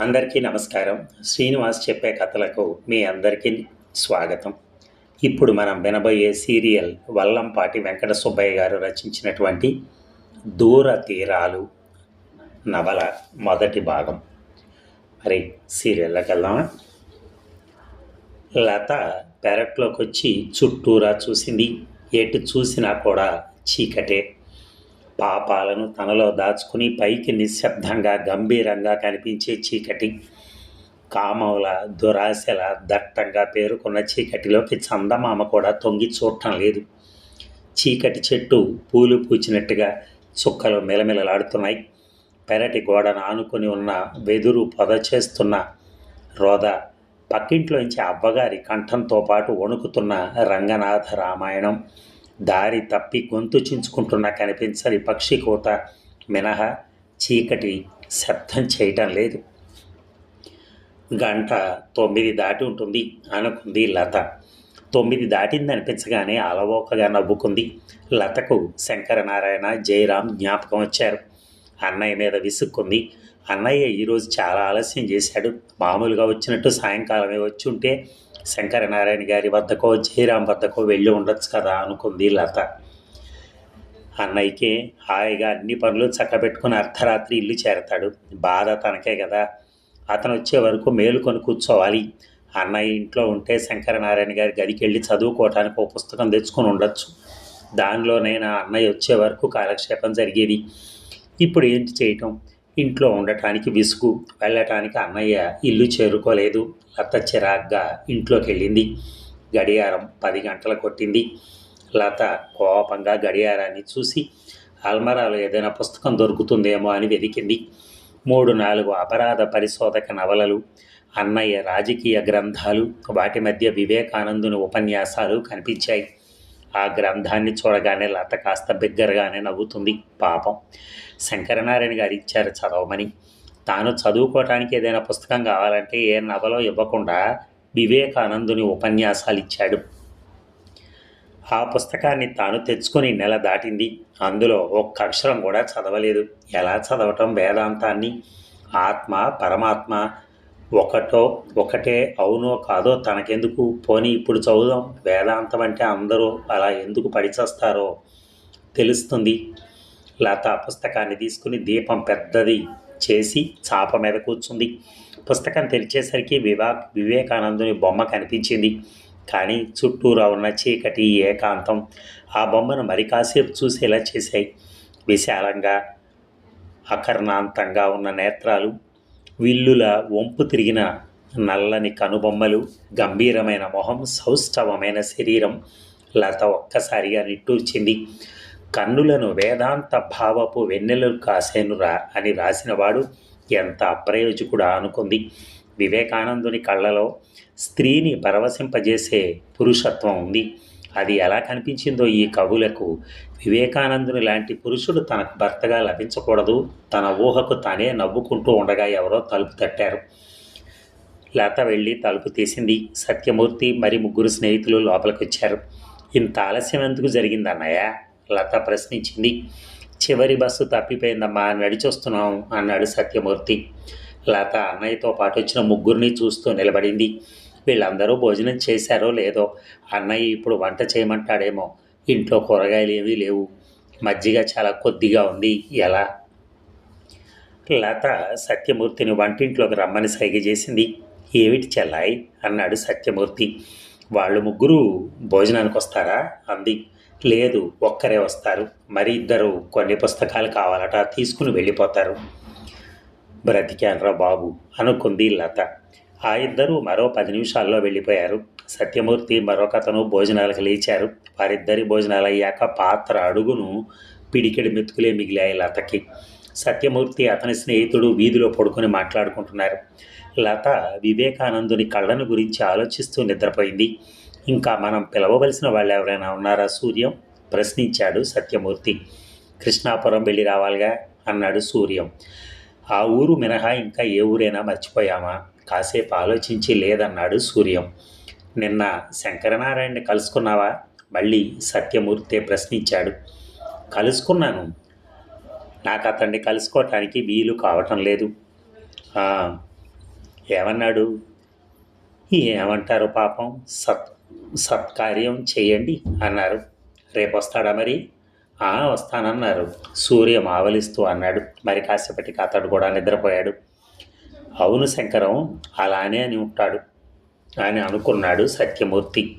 అందరికీ నమస్కారం. శ్రీనివాస్ చెప్పే కథలకు మీ అందరికీ స్వాగతం. ఇప్పుడు మనం వినబోయే సీరియల్ వల్లంపాటి వెంకట సుబ్బయ్య గారు రచించినటువంటి దూర తీరాలు నవల మొదటి భాగం. మరి సీరియల్లోకి వెళ్దామా? లత పెరట్లోకి వచ్చి చుట్టూరా చూసింది. ఎటు చూసినా కూడా చీకటే. పాపాలను తనలో దాచుకుని పైకి నిశ్శబ్దంగా గంభీరంగా కనిపించే చీకటి. కామవుల దురాశల దట్టంగా పేరుకున్న చీకటిలోకి చందమామ కూడా తొంగి చూడటం లేదు. చీకటి చెట్టు పూలు పూచినట్టుగా చుక్కలు మెలమెలలాడుతున్నాయి. పెరటి గోడను ఆనుకొని ఉన్న వెదురు పొద చేస్తున్న రోద పక్కింట్లోంచి అవ్వగారి కంఠంతో పాటు వణుకుతున్న రంగనాథ రామాయణం దారి తప్పి గొంతు చించుకుంటున్నా కనిపించని పక్షి కోత మినహా చీకటి శబ్దం చేయటం లేదు. గంట తొమ్మిది దాటి ఉంటుంది అనుకుంది లత. తొమ్మిది దాటింది అనిపించగానే అలవోకగా నవ్వుకుంది. లతకు శంకరనారాయణ జయరాం జ్ఞాపకం వచ్చారు. అన్నయ్య మీద విసుక్కుంది. అన్నయ్య ఈరోజు చాలా ఆలస్యం చేశాడు. మామూలుగా వచ్చినట్టు సాయంకాలమే వచ్చి ఉంటే శంకరనారాయణ గారి వద్దకో జయరాం వద్దకో వెళ్ళి ఉండొచ్చు కదా అనుకుంది లత. అన్నయ్యకి హాయిగా అన్ని పనులు చక్కబెట్టుకుని అర్ధరాత్రి ఇల్లు చేరతాడు. బాధ తనకే కదా. అతను వచ్చే వరకు మేలుకొని కూర్చోవాలి. అన్నయ్య ఇంట్లో ఉంటే శంకరనారాయణ గారి గదికి వెళ్ళి చదువుకోవటానికి ఒక పుస్తకం తెచ్చుకొని ఉండొచ్చు. దానిలోనైనా అన్నయ్య వచ్చే వరకు కాలక్షేపం జరిగేది. ఇప్పుడు ఏంటి చేయటం? ఇంట్లో ఉండటానికి విసుగు వెళ్ళటానికి అన్నయ్య ఇల్లు చేరుకోలేదు. లత చిరాగ్గా ఇంట్లోకి వెళ్ళింది గడియారం పది గంటల కొట్టింది. లత కోపంగా గడియారాన్ని చూసి అల్మరాలో ఏదైనా పుస్తకం దొరుకుతుందేమో అని వెతికింది. మూడు నాలుగు అపరాధ పరిశోధక నవలలు అన్నయ్య రాజకీయ గ్రంథాలు వాటి మధ్య వివేకానందుని ఉపన్యాసాలు కనిపించాయి. ఆ గ్రంథాన్ని చూడగానే లత కాస్త బిగ్గరగానే నవ్వుతుంది. పాపం. శంకరనారాయణ గారు ఇచ్చారు చదవమని. తాను చదువుకోవటానికి ఏదైనా పుస్తకం కావాలంటే ఏ నవలో ఇవ్వకుండా వివేకానందుని ఉపన్యాసాలు ఇచ్చాడు. ఆ పుస్తకాన్ని తాను తెచ్చుకొని నెల దాటింది. అందులో ఒక్క అక్షరం కూడా చదవలేదు. ఎలా చదవటం వేదాంతాన్ని? ఆత్మ పరమాత్మ ఒకటో ఒకటే అవునో కాదో తనకెందుకు? పోనీ ఇప్పుడు చదువుదాం. వేదాంతం అంటే అందరూ అలా ఎందుకు పడిచేస్తారో తెలుస్తుంది. లత పుస్తకాన్ని తీసుకుని దీపం పెద్దది చేసి చాప మీద కూర్చుంది. పుస్తకం తెరిచేసరికి వివా వివేకానందుని బొమ్మ కనిపించింది. కానీ చుట్టూరా ఉన్న చీకటి ఏకాంతం ఆ బొమ్మను మరి కాసేపు చూసేలా చేశాయి. విశాలంగా అకర్ణాంతంగా ఉన్న నేత్రాలు విల్లుల వంపు తిరిగిన నల్లని కనుబొమ్మలు గంభీరమైన మొహం సౌష్ఠవమైన శరీరం లత ఒక్కసారిగా నిట్టూర్చింది. కన్నులను వేదాంత భావపు వెన్నెలలు కాసేనురా అని రాసినవాడు ఎంత అప్రయోజకుడా అనుకుంది. వివేకానందుని కళ్ళలో స్త్రీని పరవశింపజేసే పురుషత్వం ఉంది. అది ఎలా కనిపించిందో ఈ కవులకు వివేకానందుని లాంటి పురుషుడు తనకు భర్తగా లభించకూడదు. తన ఊహకు తానే నవ్వుకుంటూ ఉండగా ఎవరో తలుపు తట్టారు. లత వెళ్ళి తలుపు తీసింది. సత్యమూర్తి మరి ముగ్గురు స్నేహితులు లోపలికి వచ్చారు ఇంత ఆలస్యం ఎందుకు జరిగిందన్నయ్య లత ప్రశ్నించింది. చివరి బస్సు తప్పిపోయిందమ్మా నడిచొస్తున్నాం అన్నాడు సత్యమూర్తి. లత అన్నయ్యతో పాటు వచ్చిన ముగ్గురిని చూస్తూ నిలబడింది. వీళ్ళందరూ భోజనం చేశారో లేదో అన్నయ్య ఇప్పుడు వంట చేయమంటాడేమో. ఇంట్లో కూరగాయలు ఏమీ లేవు. మజ్జిగ చాలా కొద్దిగా ఉంది. ఎలా? లత సత్యమూర్తిని వంటింట్లోకి రమ్మని సైగ చేసింది. ఏమిటి చెల్లాయి? అన్నాడు సత్యమూర్తి. వాళ్ళు ముగ్గురు భోజనానికి వస్తారా? అంది. లేదు ఒక్కరే వస్తారు. మరి ఇద్దరు కొన్ని పుస్తకాలు కావాలట తీసుకుని వెళ్ళిపోతారు. బ్రతికాన్రా బాబు అనుకుంది లత. ఆ ఇద్దరూ మరో పది నిమిషాల్లో వెళ్ళిపోయారు. సత్యమూర్తి మరొకతను భోజనాలకు లేచారు. వారిద్దరి భోజనాలు అయ్యాక పాత్ర అడుగును పిడికెడి మెతుకులే మిగిలాయి లతకి. సత్యమూర్తి అతని స్నేహితుడు వీధిలో పడుకొని మాట్లాడుకుంటున్నారు. లత వివేకానందుని కళ్ళను గురించి ఆలోచిస్తూ నిద్రపోయింది. ఇంకా మనం పిలవవలసిన వాళ్ళు ఎవరైనా ఉన్నారా సూర్యం? ప్రశ్నించాడు సత్యమూర్తి. కృష్ణాపురం వెళ్ళి రావాలిగా? అన్నాడు సూర్యం. ఆ ఊరు మినహా ఇంకా ఏ ఊరైనా మర్చిపోయామా? కాసేపు ఆలోచించి లేదన్నాడు సూర్యం. నిన్న శంకరనారాయణని కలుసుకున్నావా? మళ్ళీ సత్యమూర్తే ప్రశ్నించాడు. కలుసుకున్నాను. నాకు అతన్ని కలుసుకోవటానికి వీలు కావటం లేదు. ఏమన్నాడు? ఏమంటారు పాపం? సత్ సత్కార్యం చేయండి అన్నారు. రేపు వస్తాడా మరి? "ఆ, వస్తానన్నారు. సూర్యం ఆవలిస్తూ అన్నాడు. మరి కాసేపటికి అతడు కూడా నిద్రపోయాడు. అవును శంకరం అలానే అని ఉంటాడు. అని అనుకున్నాడు సత్యమూర్తి.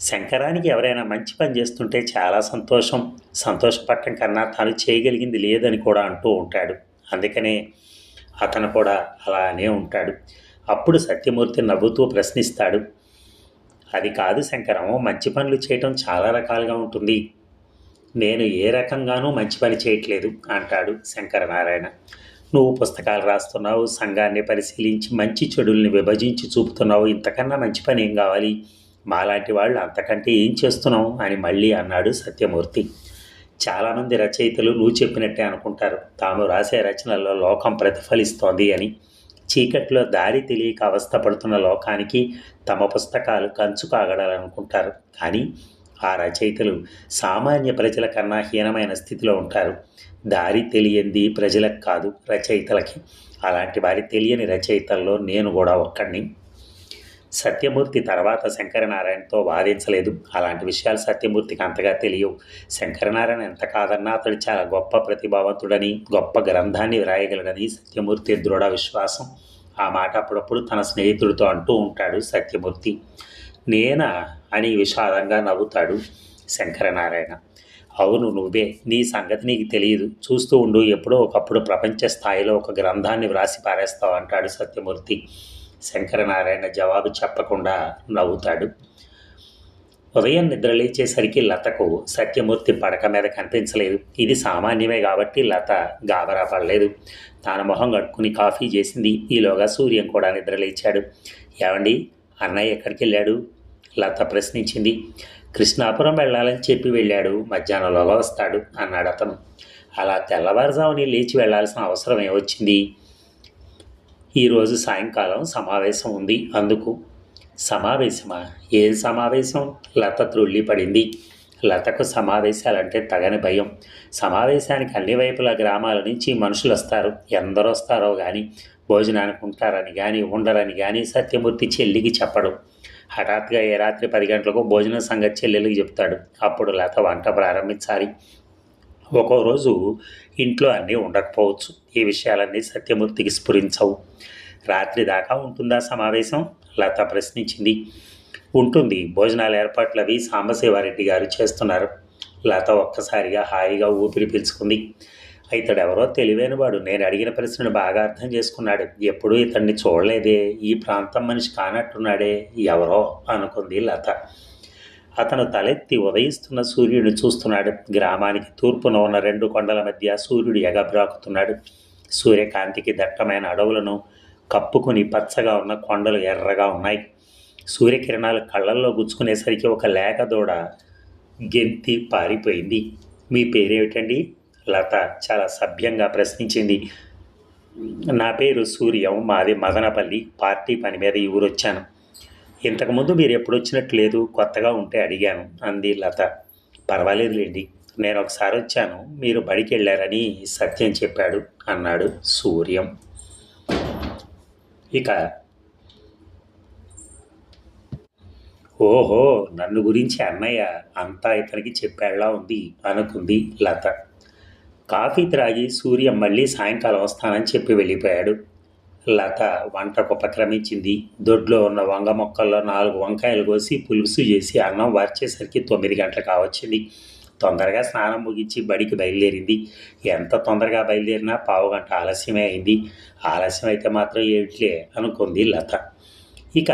శంకరానికి ఎవరైనా మంచి పని చేస్తుంటే చాలా సంతోషం. సంతోషపడటం కన్నా తాను చేయగలిగింది లేదని కూడా అంటూ ఉంటాడు. అందుకనే అతను కూడా అలానే ఉంటాడు. అప్పుడు సత్యమూర్తి నవ్వుతూ ప్రశ్నిస్తాడు అది కాదు శంకరం మంచి పనులు చేయటం చాలా రకాలుగా ఉంటుంది. నేను ఏ రకంగానూ మంచి పని చేయట్లేదు అంటాడు శంకరనారాయణ. నువ్వు పుస్తకాలు రాస్తున్నావు సంఘాన్ని పరిశీలించి మంచి చెడుల్ని విభజించి చూపుతున్నావు ఇంతకన్నా మంచి పని ఏం కావాలి? మాలాంటి వాళ్ళు అంతకంటే ఏం చేస్తున్నావు? అని మళ్ళీ అన్నాడు సత్యమూర్తి. చాలామంది రచయితలు నువ్వు చెప్పినట్టే అనుకుంటారు. తాము రాసే రచనల్లో లోకం ప్రతిఫలిస్తోంది అని. చీకట్లో దారి తెలియక అవస్థపడుతున్న లోకానికి తమ పుస్తకాలు కంచు కాగడాలనుకుంటారు కానీ ఆ రచయితలు సామాన్య ప్రజల కన్నా హీనమైన స్థితిలో ఉంటారు. దారి తెలియంది ప్రజలకు కాదు రచయితలకి. అలాంటి వారి తెలియని రచయితల్లో నేను కూడా ఒక్కడిని సత్యమూర్తి తర్వాత శంకరనారాయణతో వాదించలేదు. అలాంటి విషయాలు సత్యమూర్తికి అంతగా తెలియవు. శంకరనారాయణ ఎంత కాదన్నా అతడు చాలా గొప్ప ప్రతిభావంతుడని గొప్ప గ్రంథాన్ని వ్రాయగలడని సత్యమూర్తి దృఢ విశ్వాసం. ఆ మాట అప్పుడప్పుడు తన స్నేహితుడితో అంటూ ఉంటాడు సత్యమూర్తి. నేనా అని విషాదంగా నవ్వుతాడు శంకరనారాయణ. అవును నువ్వే నీ సంగతి నీకు తెలియదు. చూస్తూ ఉండు ఎప్పుడో ఒకప్పుడు ప్రపంచ స్థాయిలో ఒక గ్రంథాన్ని వ్రాసి పారేస్తావు అంటాడు సత్యమూర్తి. శంకరనారాయణ జవాబు చెప్పకుండా నవ్వుతాడు. ఉదయం నిద్ర లేచేసరికి లతకు సత్యమూర్తి పడక మీద కనిపించలేదు. ఇది సామాన్యమే కాబట్టి లత గాబరా పడలేదు. తాను మొహం కట్టుకుని కాఫీ చేసింది. ఈలోగా సూర్యం కూడా నిద్ర లేచాడు. ఏమండి? అన్నయ్య ఎక్కడికి వెళ్ళాడు లత ప్రశ్నించింది. కృష్ణాపురం వెళ్ళాలని చెప్పి వెళ్ళాడు. మధ్యాహ్నంలోగా వస్తాడు అన్నాడు అతను. అలా తెల్లవారుజాముని లేచి వెళ్ళాల్సిన అవసరం ఏమొచ్చింది? ఈరోజు సాయంకాలం సమావేశం ఉంది అందుకు. సమావేశమా? ఏం సమావేశం? లత త్రుళ్ళి పడింది. లతకు సమావేశాలంటే తగని భయం. సమావేశానికి అన్ని వైపుల గ్రామాల నుంచి మనుషులు వస్తారు ఎందరొస్తారో కానీ భోజనానికి ఉంటారని కానీ ఉండరని కానీ సత్యమూర్తి చెల్లికి చెప్పడు. హఠాత్గా ఏ రాత్రి పది గంటలకు భోజనం సంగతి చెల్లెలికి చెప్తాడు. అప్పుడు లత వంట ప్రారంభించాలి. ఒక్కో రోజు ఇంట్లో అన్నీ ఉండకపోవచ్చు. ఈ విషయాలన్నీ సత్యమూర్తికి స్ఫురించవు. రాత్రి దాకా ఉంటుందా సమావేశం? లత ప్రశ్నించింది. ఉంటుంది. భోజనాల ఏర్పాట్లు అవి సాంబశివారెడ్డి గారు చేస్తున్నారు. లత ఒక్కసారిగా హాయిగా ఊపిరి పీల్చుకుంది. ఇతడు ఎవరో తెలివైనవాడు. నేను అడిగిన ప్రశ్నను బాగా అర్థం చేసుకున్నాడు. ఎప్పుడూ ఇతన్ని చూడలేదే. ఈ ప్రాంతం మనిషి కానట్టున్నాడే. ఎవరో అనుకుంది లత. అతను తలెత్తి ఉదయిస్తున్న సూర్యుడిని చూస్తున్నాడు. గ్రామానికి తూర్పున ఉన్న రెండు కొండల మధ్య సూర్యుడు ఎగబ్రాకుతున్నాడు. సూర్యకాంతికి దట్టమైన అడవులను కప్పుకుని పచ్చగా ఉన్న కొండలు ఎర్రగా ఉన్నాయి. సూర్యకిరణాలు కళ్ళల్లో గుచ్చుకునేసరికి ఒక లేక దూడ గెంతి పారిపోయింది. మీ పేరేమిటండి? లత చాలా సభ్యంగా ప్రశ్నించింది. నా పేరు సూర్యం మాది మదనపల్లి పార్టీ పని మీద ఈ ఊరు వచ్చాను ఇంతకుముందు మీరు ఎప్పుడు వచ్చినట్టు లేదు కొత్తగా ఉంటే అడిగాను అంది లత. పర్వాలేదులేండి నేను ఒకసారి వచ్చాను మీరు బడికి వెళ్ళారని సత్యం చెప్పాడు అన్నాడు సూర్యం. ఇక ఓహో నన్ను గురించి అన్నయ్య అంతా ఇతనికి చెప్పేలా ఉంది అనుకుంది లత. కాఫీ త్రాగి సూర్యం మళ్ళీ సాయంకాలం వస్తానని చెప్పి వెళ్ళిపోయాడు. లత వంటకు ఉపక్రమించింది. దొడ్లో ఉన్న వంగ మొక్కల్లో నాలుగు వంకాయలు కోసి పులుసు చేసి అన్నం వార్చేసరికి తొమ్మిది గంటలు కావచ్చింది తొందరగా స్నానం ముగించి బడికి బయలుదేరింది. ఎంత తొందరగా బయలుదేరినా పావు గంట ఆలస్యమే అయింది. ఆలస్యం అయితే మాత్రం ఏమిట్లే అనుకుంది లత. ఇక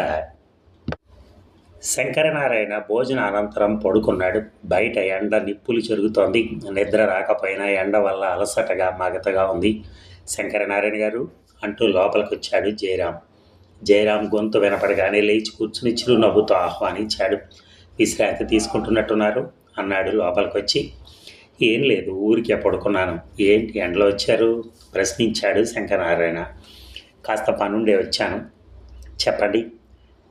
శంకరనారాయణ భోజన అనంతరం పడుకున్నాడు. బయట ఎండ నిప్పులు చెరుగుతోంది. నిద్ర రాకపోయినా ఎండ వల్ల అలసటగా మగతగా ఉంది. శంకరనారాయణ గారు అంటూ లోపలికి వచ్చాడు జయరాం జయరాం గొంతు వినపడగానే లేచి కూర్చుని చిరునవ్వుతో ఆహ్వానించాడు. విశ్రాంతి తీసుకుంటున్నట్టున్నారు అన్నాడు లోపలికి వచ్చి ఏం లేదు ఊరికే పడుకున్నాను. ఏంటి ఎండలో వచ్చారు? ప్రశ్నించాడు శంకరనారాయణ. కాస్త పనుండే వచ్చాను. చెప్పండి.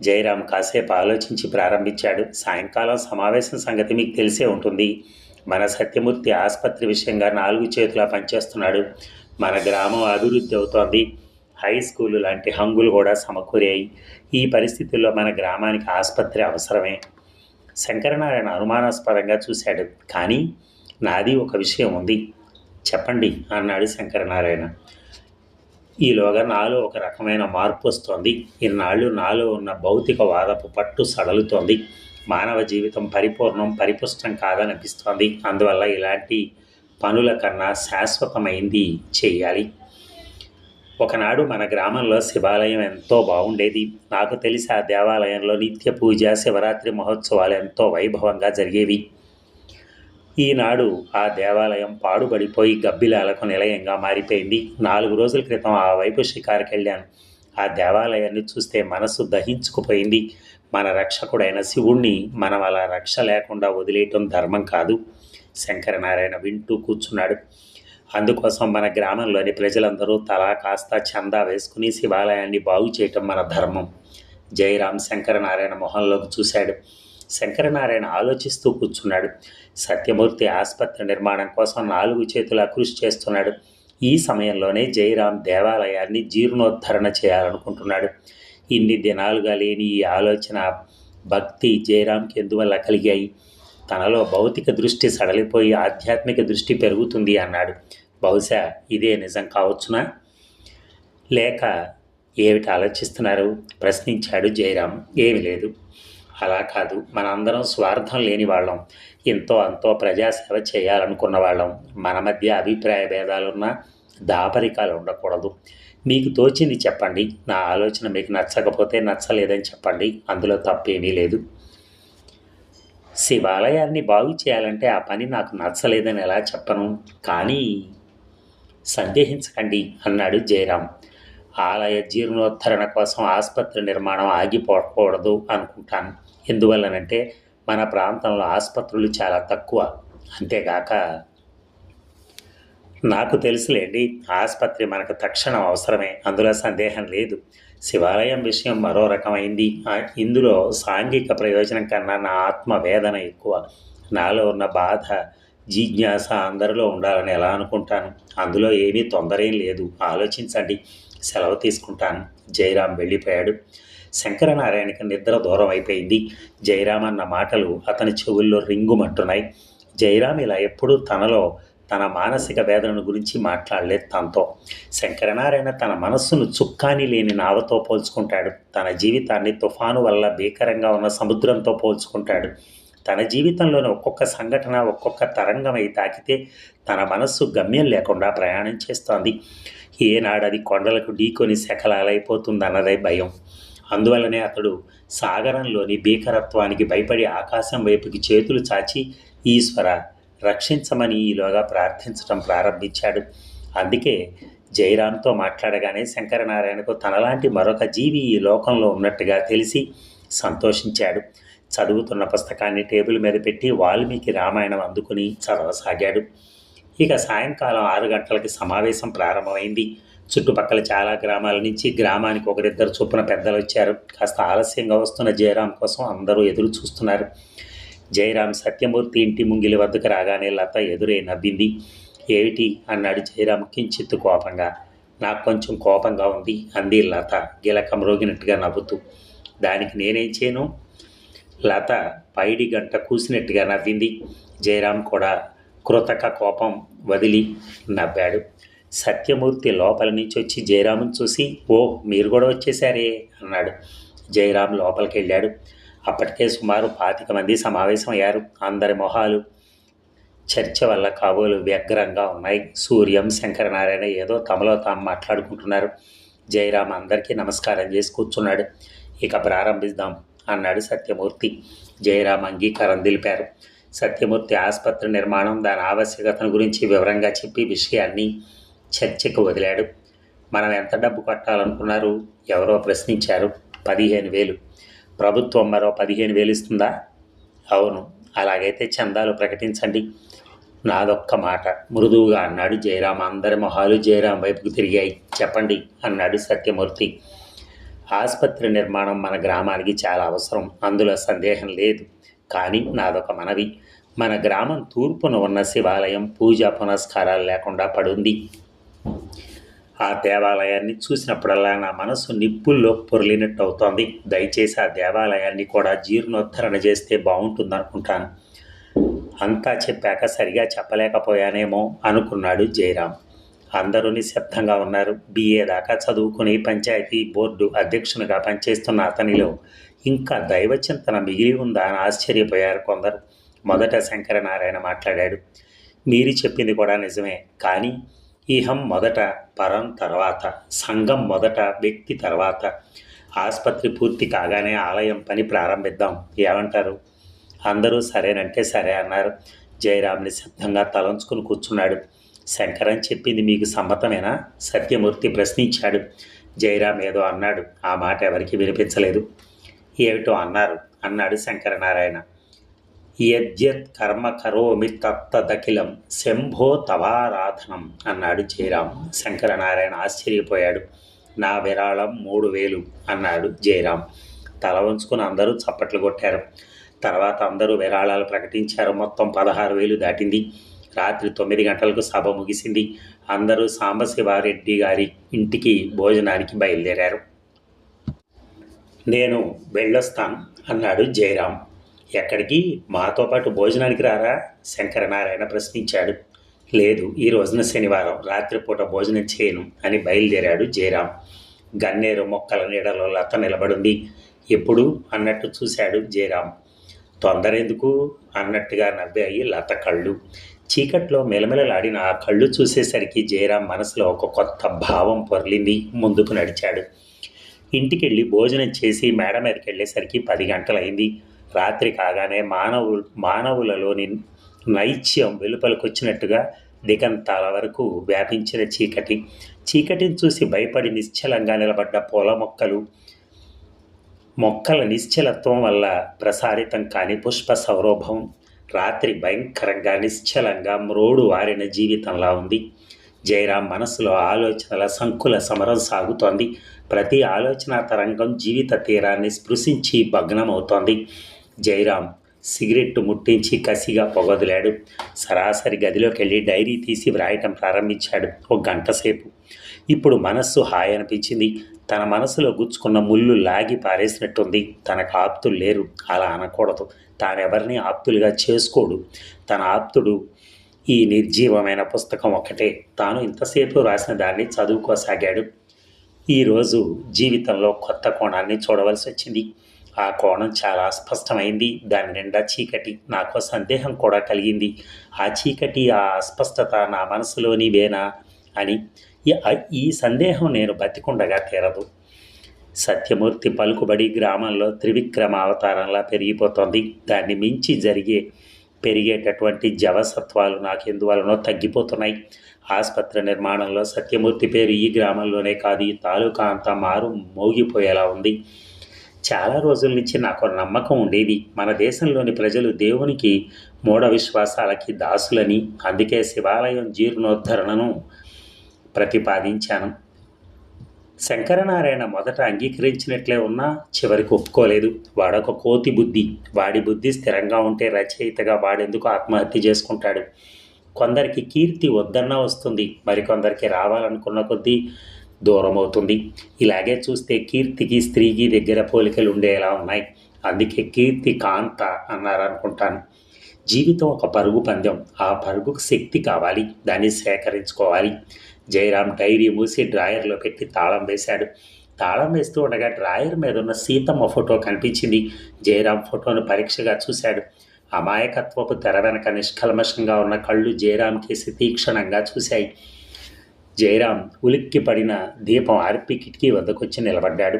జయరాం కాసేపు ఆలోచించి ప్రారంభించాడు. సాయంకాలం సమావేశం సంగతి మీకు తెలిసే ఉంటుంది. మన సత్యమూర్తి ఆసుపత్రి విషయంగా నాలుగు చేతులా పనిచేస్తున్నాడు. మన గ్రామం అభివృద్ధి అవుతోంది. హై స్కూలు లాంటి హంగులు కూడా సమకూరాయి. ఈ పరిస్థితుల్లో మన గ్రామానికి ఆసుపత్రి అవసరమే. శంకరనారాయణ అనుమానాస్పదంగా చూశాడు. కానీ నాది ఒక విషయం ఉంది. చెప్పండి అన్నాడు శంకరనారాయణ. ఈలోగా నాలో ఒక రకమైన మార్పు వస్తోంది. ఇన్నాళ్ళు నాలో ఉన్న భౌతిక వాదపు పట్టు సడలుతోంది. మానవ జీవితం పరిపూర్ణం పరిపుష్టం కాదనిపిస్తోంది. అందువల్ల ఇలాంటి పనుల కన్నా శాశ్వతమైంది చేయాలి. ఒకనాడు మన గ్రామంలో శివాలయం ఎంతో బాగుండేది. నాకు తెలిసి ఆ దేవాలయంలో నిత్య పూజ శివరాత్రి మహోత్సవాలు ఎంతో వైభవంగా జరిగేవి. ఈనాడు ఆ దేవాలయం పాడుబడిపోయి గబ్బిలాలకు నిలయంగా మారిపోయింది. నాలుగు రోజుల క్రితం ఆ వైపు షికారుకి వెళ్ళాను. ఆ దేవాలయాన్ని చూస్తే మనసు దహించుకుపోయింది. మన రక్షకుడైన శివుణ్ణి మనం అలా రక్ష లేకుండా వదిలేయటం ధర్మం కాదు. శంకరనారాయణ వింటూ కూర్చున్నాడు. అందుకోసం మన గ్రామంలోని ప్రజలందరూ తలా కాస్త చందా వేసుకుని శివాలయాన్ని బాగు చేయటం మన ధర్మం. జయరాం శంకరనారాయణ మొహంలోకి చూశాడు. శంకరనారాయణ ఆలోచిస్తూ కూర్చున్నాడు. సత్యమూర్తి ఆసుపత్రి నిర్మాణం కోసం నాలుగు చేతుల కృషి చేస్తున్నాడు. ఈ సమయంలోనే జయరాం దేవాలయాన్ని జీర్ణోద్ధరణ చేయాలనుకుంటున్నాడు. ఇన్ని దినాలుగా లేని ఈ ఆలోచన భక్తి జయరాంకి ఎందువల్ల కలిగాయి? తనలో భౌతిక దృష్టి సడలిపోయి ఆధ్యాత్మిక దృష్టి పెరుగుతుంది అన్నాడు. బహుశా ఇదే నిజం కావచ్చునా? లేక ఏమిటి ఆలోచిస్తున్నారు? ప్రశ్నించాడు జయరాం. ఏమి లేదు. అలా కాదు. మనందరం స్వార్థం లేని వాళ్ళం. ఎంతో అంతో ప్రజాసేవ చేయాలనుకున్న వాళ్ళం. మన మధ్య అభిప్రాయ భేదాలున్నా దాపరికాలు ఉండకూడదు. మీకు తోచింది చెప్పండి. నా ఆలోచన మీకు నచ్చకపోతే నచ్చలేదని చెప్పండి. అందులో తప్పేమీ లేదు. శివాలయాన్ని బాగు చేయాలంటే ఆ పని నాకు నచ్చలేదని ఎలా చెప్పను? కానీ సందేహించకండి అన్నాడు జయరాం. ఆలయ జీర్ణోద్ధరణ కోసం ఆసుపత్రి నిర్మాణం ఆగిపోకూడదు అనుకుంటాను. ఎందువల్లనంటే మన ప్రాంతంలో ఆసుపత్రులు చాలా తక్కువ. అంతేగాక నాకు తెలుసులేండి ఆసుపత్రి మనకు తక్షణం అవసరమే అందులో సందేహం లేదు. శివాలయం విషయం మరో రకమైంది. ఇందులో సాంఘిక ప్రయోజనం కన్నా నా ఆత్మవేదన ఎక్కువ. నాలో ఉన్న బాధ జిజ్ఞాస అందరిలో ఉండాలని ఎలా అనుకుంటాను? అందులో ఏమీ తొందరేం లేదు. ఆలోచించండి. సెలవు తీసుకుంటాను. జయరాం వెళ్ళిపోయాడు. శంకరనారాయణకి నిద్ర దూరం అయిపోయింది. జయరామ్ అన్న మాటలు అతని చెవుల్లో రింగుమంటున్నాయి. జయరామ్ ఇలా ఎప్పుడూ తనలో తన మానసిక వేదనను గురించి మాట్లాడలేదు తనతో. శంకరనారాయణ తన మనస్సును చుక్కాని లేని నావతో పోల్చుకుంటాడు. తన జీవితాన్ని తుఫాను వల్ల భీకరంగా ఉన్న సముద్రంతో పోల్చుకుంటాడు. తన జీవితంలోని ఒక్కొక్క సంఘటన ఒక్కొక్క తరంగమై తాకితే తన మనస్సు గమ్యం లేకుండా ప్రయాణం చేస్తోంది. ఏనాడది కొండలకు ఢీకొని శకలాలైపోతుందన్నదే భయం. అందువలనే అతడు సాగరంలోని భీకరత్వానికి భయపడి ఆకాశం వైపుకి చేతులు చాచి ఈశ్వర రక్షించమని ఈలోగా ప్రార్థించటం ప్రారంభించాడు. అందుకే జయరాంతో మాట్లాడగానే శంకరనారాయణకు తనలాంటి మరొక జీవి ఈ లోకంలో ఉన్నట్టుగా తెలిసి సంతోషించాడు. చదువుతున్న పుస్తకాన్ని టేబుల్ మీద పెట్టి వాల్మీకి రామాయణం అందుకుని చదవసాగాడు. ఇక సాయంకాలం ఆరు గంటలకి సమావేశం ప్రారంభమైంది. చుట్టుపక్కల చాలా గ్రామాల నుంచి గ్రామానికి ఒకరిద్దరు చొప్పున పెద్దలు వచ్చారు. కాస్త ఆలస్యంగా వస్తున్న జయరాం కోసం అందరూ ఎదురు చూస్తున్నారు. జయరాం సత్యమూర్తి ఇంటి ముంగిలి వద్దకు రాగానే లత ఎదురే నవ్వింది. ఏమిటి? అన్నాడు జయరాం కించిత్తు కోపంగా. నాకు కొంచెం కోపంగా ఉంది అంది లత గిలకం రోగినట్టుగా నవ్వుతూ. దానికి నేనేం చేయను? లత పైడి గంట కూసినట్టుగా నవ్వింది. జయరాం కూడా కృతక కోపం వదిలి నవ్వాడు. సత్యమూర్తి లోపల నుంచి వచ్చి జయరాముని చూసి ఓ మీరు కూడా వచ్చేసారే అన్నాడు. జయరాం లోపలికి వెళ్ళాడు. అప్పటికే సుమారు పాతిక మంది సమావేశమయ్యారు. అందరి మొహాలు చర్చ వల్ల కాబోలు వ్యగ్రంగా ఉన్నాయి. సూర్యం శంకరనారాయణ ఏదో తమలో తాము మాట్లాడుకుంటున్నారు. జయరాం అందరికీ నమస్కారం చేసి కూర్చున్నాడు. ఇక ప్రారంభిద్దాం అన్నాడు సత్యమూర్తి. జయరాం అంగీకారం తెలిపారు. సత్యమూర్తి ఆసుపత్రి నిర్మాణం దాని ఆవశ్యకతను గురించి వివరంగా చెప్పి విషయాన్ని చర్చకు వదిలాడు. మనం ఎంత డబ్బు కట్టాలనుకున్నారు? ఎవరో ప్రశ్నించారు. పదిహేను వేలు. ప్రభుత్వం మరో పదిహేను వేలు ఇస్తుందా? అవును. అలాగైతే చందాలు ప్రకటించండి. నాదొక్క మాట. మృదువుగా అన్నాడు జయరాం. అందరి మొహాలు జయరాం వైపుకు తిరిగాయి. చెప్పండి అన్నాడు సత్యమూర్తి. ఆసుపత్రి నిర్మాణం మన గ్రామానికి చాలా అవసరం. అందులో సందేహం లేదు. కానీ నాదొక మనవి. మన గ్రామం తూర్పున ఉన్న శివాలయం పూజా పునస్కారాలు లేకుండా పడుంది. ఆ దేవాలయాన్ని చూసినప్పుడల్లా నా మనసు నిప్పుల్లో పొరలినట్టు అవుతోంది దయచేసి ఆ దేవాలయాన్ని కూడా జీర్ణోద్ధరణ చేస్తే బాగుంటుందనుకుంటాను. అంతా చెప్పాక సరిగా చెప్పలేకపోయానేమో అనుకున్నాడు జయరాం. అందరూ నిశ్శబ్దంగా ఉన్నారు. బిఏ దాకా చదువుకుని పంచాయతీ బోర్డు అధ్యక్షునిగా పనిచేస్తున్న అతనిలో ఇంకా దైవచింతన మిగిలి ఉందా అని ఆశ్చర్యపోయారు కొందరు. మొదట శంకరనారాయణ మాట్లాడాడు. మీరు చెప్పింది కూడా నిజమే. కానీ ఇహం మొదట పరం తర్వాత సంఘం మొదట వ్యక్తి తర్వాత. ఆసుపత్రి పూర్తి కాగానే ఆలయం పని ప్రారంభిద్దాం. ఏమంటారు? అందరూ సరేనంటే సరే అన్నారు. జయరాం నిశ్శబ్దంగా తలంచుకుని కూర్చున్నాడు. శంకరన్ చెప్పింది మీకు సమ్మతమేనా? సత్యమూర్తి ప్రశ్నించాడు. జయరామ్ ఏదో అన్నాడు. ఆ మాట ఎవరికి వినిపించలేదు. ఏమిటో అన్నారు అన్నాడు శంకరనారాయణ. యద్యత్ కర్మ కరోమి తత్తదఖిలం శంభో తవారాధనం అన్నాడు జయరాం. శంకరనారాయణ ఆశ్చర్యపోయాడు. నా విరాళం మూడు వేలు అన్నాడు జయరాం. తల వంచుకుని అందరూ చప్పట్లు కొట్టారు. తర్వాత అందరూ విరాళాలు ప్రకటించారు. మొత్తం పదహారు వేలు దాటింది. రాత్రి తొమ్మిది గంటలకు సభ ముగిసింది. అందరూ సాంబశివారెడ్డి గారి ఇంటికి భోజనానికి బయలుదేరారు. నేను వెళ్ళొస్తాను అన్నాడు జయరాం. ఎక్కడికి? మాతో పాటు భోజనానికి రారా? శంకరనారాయణ ప్రశ్నించాడు. లేదు ఈ రోజున శనివారం రాత్రిపూట భోజనం చేయను అని బయలుదేరాడు జయరాం. గన్నేరు మొక్కల నీడలో లత నిలబడింది. ఎప్పుడు? అన్నట్టు చూశాడు జయరాం. తొందర ఎందుకు అన్నట్టుగా నవ్వాయి లత కళ్ళు. చీకట్లో మెలమెలలాడిన ఆ కళ్ళు చూసేసరికి జయరాం మనసులో ఒక కొత్త భావం పొరలింది ముందుకు నడిచాడు. ఇంటికెళ్ళి భోజనం చేసి మేడ మీదకి వెళ్ళేసరికి పది గంటలైంది రాత్రి కాగానే మానవు మానవులలోని నైత్యం వెలుపలికొచ్చినట్టుగా దిగంతాల వరకు వ్యాపించిన చీకటి. చీకటిని చూసి భయపడి నిశ్చలంగా నిలబడ్డ పూల మొక్కలు మొక్కల నిశ్చలత్వం వల్ల ప్రసారితం కాని పుష్ప సౌరభం రాత్రి భయంకరంగా నిశ్చలంగా మ్రోడు వారిన జీవితంలా ఉంది. జయరాం మనసులో ఆలోచనల సంకుల సమరం సాగుతోంది. ప్రతి ఆలోచన తరంగం జీవిత తీరాన్ని స్పృశించి భగ్నమవుతోంది. జయరాం సిగరెట్టు ముట్టించి కసిగా పొగదిలాడు. సరాసరి గదిలోకి వెళ్ళి డైరీ తీసి వ్రాయటం ప్రారంభించాడు ఒక గంట సేపు ఇప్పుడు మనస్సు హాయ్ అనిపించింది. తన మనసులో గుచ్చుకున్న ముళ్ళు లాగి పారేసినట్టుంది. తనకు ఆప్తులు లేరు. అలా అనకూడదు. తానెవరిని ఆప్తులుగా చేసుకోడు. తన ఆప్తుడు ఈ నిర్జీవమైన పుస్తకం ఒక్కటే. తాను ఇంతసేపు రాసిన దాన్ని చదువుకోసాగాడు. ఈరోజు జీవితంలో కొత్త కోణాన్ని చూడవలసి వచ్చింది ఆ కోణం చాలా స్పష్టమైంది. దాని నిండా చీకటి నాకు సందేహం కూడా కలిగింది. ఆ చీకటి ఆ అస్పష్టత నా మనసులోనివేనా అని ఈ సందేహం నేను బతికుండగా తీరదు. సత్యమూర్తి పలుకుబడి గ్రామంలో త్రివిక్రమ అవతారంలా పెరిగిపోతోంది. దాన్ని మించి జరిగే పెరిగేటటువంటి జవసత్వాలు నాకు ఎందువలనో తగ్గిపోతున్నాయి. ఆసుపత్రి నిర్మాణంలో సత్యమూర్తి పేరు ఈ గ్రామంలోనే కాదు ఈ తాలూకా అంతా మారు మోగిపోయేలా ఉంది. చాలా రోజుల నుంచి నాకు నమ్మకం ఉండేది. మన దేశంలోని ప్రజలు దేవునికి మూఢ విశ్వాసాలకి దాసులని. అందుకే శివాలయం జీర్ణోద్ధరణను ప్రతిపాదించాను. శంకరనారాయణ మొదట అంగీకరించినట్లే ఉన్నా చివరికి ఒప్పుకోలేదు. వాడొక కోతి బుద్ధి. వాడి బుద్ధి స్థిరంగా ఉంటే రచయితగా వాడెందుకు ఆత్మహత్య చేసుకుంటాడు? కొందరికి కీర్తి వద్దన్నా వస్తుంది. మరికొందరికి రావాలనుకున్న కొద్దీ దూరం అవుతుంది ఇలాగే చూస్తే కీర్తికి స్త్రీకి దగ్గర పోలికలు ఉండేలా ఉన్నాయి. అందుకే కీర్తి కాంత అన్నారు అనుకుంటాను జీవితం ఒక పరుగు పందెం. ఆ పరుగుకు శక్తి కావాలి. దాన్ని సేకరించుకోవాలి. జయరాం డైరీ మూసి డ్రాయర్లో పెట్టి తాళం వేశాడు. తాళం వేస్తూ ఉండగా డ్రాయర్ మీద ఉన్న సీతమ్మ ఫోటో కనిపించింది. జయరాం ఫోటోను పరీక్షగా చూశాడు. అమాయకత్వపు తెర వెనక నిష్కల్మషంగా ఉన్న కళ్ళు జయరాం కేసి తీక్షణంగా చూశాయి. జయరాం ఉలిక్కి పడిన దీపం ఆర్పి కిటికీ వద్దకొచ్చి నిలబడ్డాడు.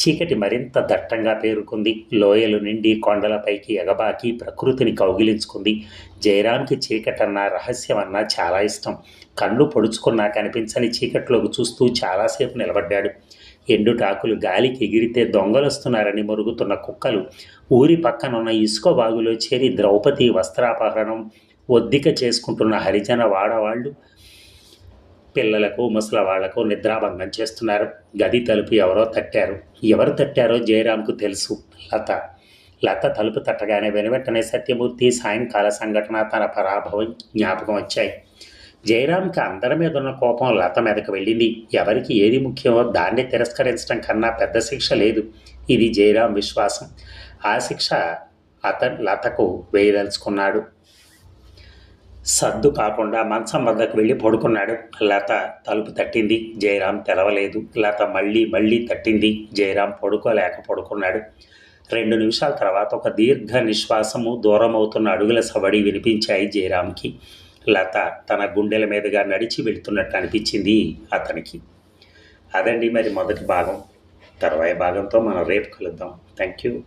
చీకటి మరింత దట్టంగా పేరుకుంది. లోయలు నిండి కొండలపైకి ఎగబాకి ప్రకృతిని కౌగిలించుకుంది. జయరాంకి చీకటన్నా రహస్యమన్నా చాలా ఇష్టం. కళ్ళు పొడుచుకున్నా కనిపించని చీకట్లోకి చూస్తూ చాలాసేపు నిలబడ్డాడు. ఎండుటాకులు గాలికి ఎగిరితే దొంగలొస్తున్నారని మరుగుతున్న కుక్కలు ఊరి పక్కనున్న ఇసుక బాగులో చేరి ద్రౌపది వస్త్రాపహరణం ఒద్దిక చేసుకుంటున్న హరిజన వాడవాళ్ళు పిల్లలకు ముసల వాళ్ళకు నిద్రాభంగం చేస్తున్నారు. గది తలుపు ఎవరో తట్టారు. ఎవరు తట్టారో జయరాంకు తెలుసు. లత. లత తలుపు తట్టగానే వెనువెంటనే సత్యమూర్తి సాయంకాల సంఘటన తన పరాభవం జ్ఞాపకం వచ్చాయి. జయరాంకి అందరి మీద ఉన్న కోపం లత మీదకు వెళ్ళింది. ఎవరికి ఏది ముఖ్యమో దాన్ని తిరస్కరించడం కన్నా పెద్ద శిక్ష లేదు. ఇది జయరాం విశ్వాసం. ఆ శిక్ష అతను లతకు వేయదలుచుకున్నాడు. సద్దు కాకుండా మంచం వద్దకు వెళ్ళి పడుకున్నాడు. లత తలుపు తట్టింది. జయరాం తెరవలేదు. లత మళ్ళీ మళ్ళీ తట్టింది. జయరాం పడుకోలేక పడుకున్నాడు. రెండు నిమిషాల తర్వాత ఒక దీర్ఘ నిశ్వాసము దూరం అవుతున్న అడుగుల సవడి వినిపించాయి జయరాంకి. లత తన గుండెల మీదుగా నడిచి వెళ్తున్నట్టు అనిపించింది అతనికి. అదండి మరి మొదటి భాగం. తర్వాయి భాగంతో మనం రేపు కలుద్దాం. Thank you